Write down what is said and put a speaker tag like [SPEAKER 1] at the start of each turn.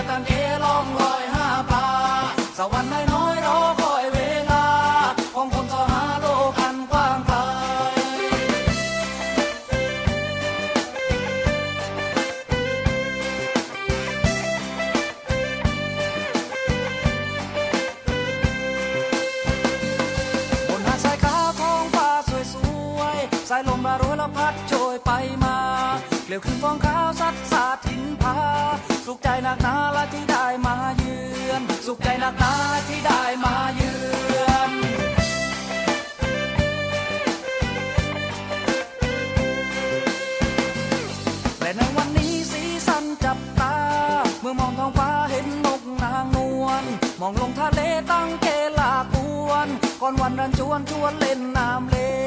[SPEAKER 1] อตันเอล่องลอยห้าปลาสวรรค์น้อยรอคอยเวลา ของคนสหาโลกันกว้างไกลบนหาดสายขาวท้องฟ้าสวยสวยสายลมระรวยละพัดโชยไปมาเกลียวขึ้นฟองขาวซัดสาดทินพา สุขใจหนักหนาที่ได้มาเยือนและในวันนี้สีสันจับตา เมื่อมองท้องฟ้าเห็นนกนางนวล มองลงทะเลตั้งเกลากวน ก่อนวันรันจวนชวนเล่นน้ำเล่